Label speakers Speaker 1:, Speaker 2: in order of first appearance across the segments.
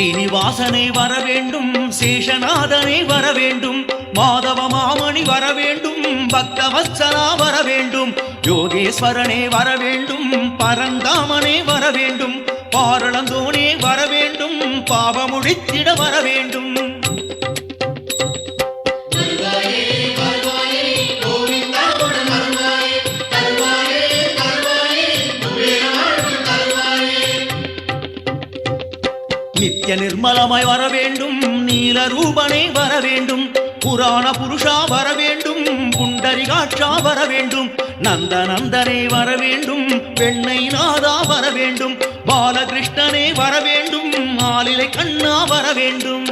Speaker 1: சீனிவாசனை வர வேண்டும் சேஷநாதனை வர வேண்டும் மாதவ மாமணி வர வேண்டும் பக்தவத்சனா வர வேண்டும் யோகேஸ்வரனே வர வேண்டும் பரந்தாமனே வர வேண்டும் பாரளந்தோனே வர வேண்டும் பாவமுடித்திட வர வேண்டும். நித்திய நிர்மலமாய் வர வேண்டும் நீல ரூபனை வர வேண்டும் புராண புருஷா வர வேண்டும் புண்டரிகாட்சா வர வேண்டும் நந்த நந்தனே வர வேண்டும் பெண்ணை நாதா வர வேண்டும் பாலகிருஷ்ணனே வர வேண்டும் மாலிலை கண்ணா வர வேண்டும்.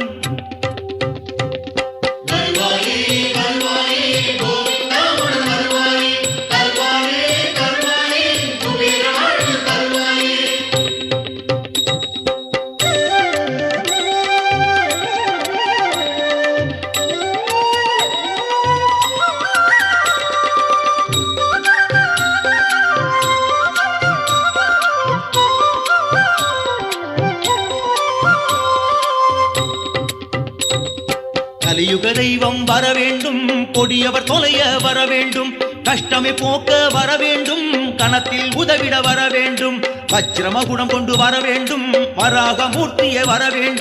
Speaker 1: கலியுக தெய்வம் வர வேண்டும் கொடியவர் தொலைய வர வேண்டும் கஷ்டமே போக்க வர வேண்டும் கணத்தில் உதவிட வர வேண்டும் வஜ்ரமகுடம் கொண்டு வர வேண்டும் வராக மூர்த்திய வர வேண்டும்.